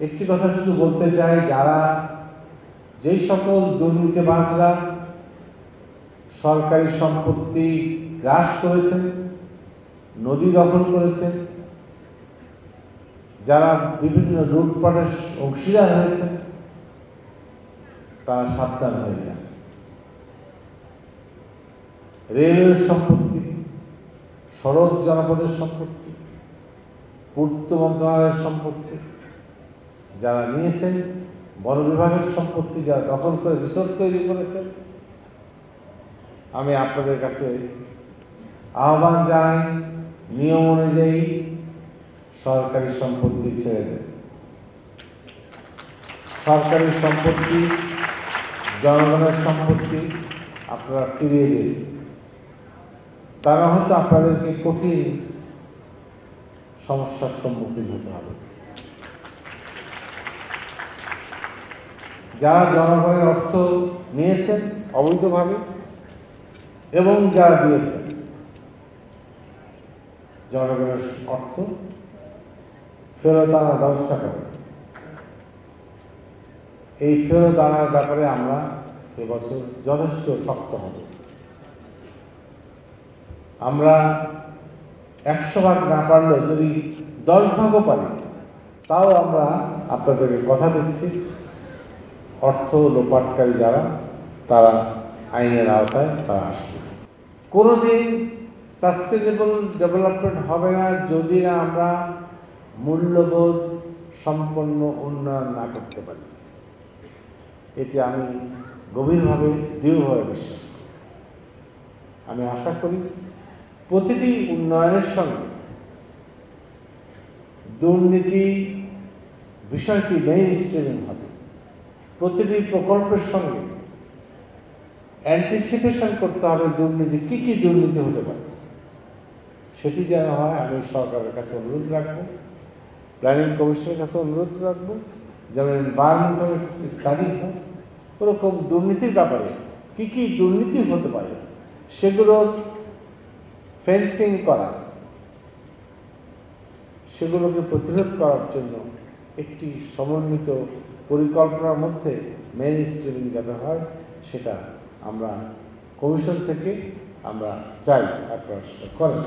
একটি কথা শুধু বলতে চাই, যারা যেই সকল দুর্নীতিবাজরা সরকারি সম্পত্তি গ্রাস করেছে, নদী দখল করেছে, যারা বিভিন্ন লুটপাটের অংশীদার হয়েছে, তারা সাবধান হয়ে যান। রেলওয়ের সম্পত্তি, সড়ক জনপদের সম্পত্তি, পূর্ত মন্ত্রণালয়ের সম্পত্তি যারা নিয়েছেন বন বিভাগের সম্পত্তি যারা দখল করে রিসোর্ট তৈরি করেছেন, আমি আপনাদের কাছে আহ্বান জানাই, নিয়ম অনুযায়ী সরকারি সম্পত্তি ছেড়ে দেন। সরকারি সম্পত্তি, জনগণের সম্পত্তি আপনারা ফিরিয়ে দিন। তারা হয়তো আপনাদেরকে কঠিন সমস্যার সম্মুখীন হতে হবে। যারা জনগণের অর্থ নিয়েছেন অবৈধভাবে এবং যা দিয়েছেন, জনগণের অর্থ ফেরত আনার ব্যবস্থা করে এই ফেরত আনার ব্যাপারে আমরা এবছর যথেষ্ট শক্ত হব। আমরা একশো ভাগ না পারলেও যদি দশ ভাগও পারি, তাও আমরা আপনাদেরকে কথা দিচ্ছি। অর্থ লোপাটকারী যারা, তারা আইনের আওতায় তারা আসবে। কোনোদিন সাস্টেনেবল ডেভেলপমেন্ট হবে না যদি না আমরা মূল্যবোধ সম্পন্ন উন্নয়ন না করতে পারি। এটি আমি গভীরভাবে, দৃঢ়ভাবে বিশ্বাস করি। আমি আশা করি প্রতিটি উন্নয়নের সঙ্গে দুর্নীতি বিষয়টি মেইন স্ট্রিমিং হবে। প্রতিটি প্রকল্পের সঙ্গে অ্যান্টিসিপেশন করতে হবে দুর্নীতি, কী কী দুর্নীতি হতে পারে? সেটি যেন হয়, আমি সরকারের কাছে অনুরোধ রাখব প্ল্যানিং কমিশনের কাছে অনুরোধ রাখব যেমন এনভায়রনমেন্টাল স্টাডি হয় ওরকম দুর্নীতির ব্যাপারে কী কী দুর্নীতি হতে পারে সেগুলোর ফেন্সিং করা, সেগুলোকে প্রতিরোধ করার জন্য একটি সমন্বিত পরিকল্পনার মধ্যে মেন স্ট্রিমিং যাতে হয়, সেটা আমরা কমিশন থেকে আমরা চাই আপনারা সেটা করেন।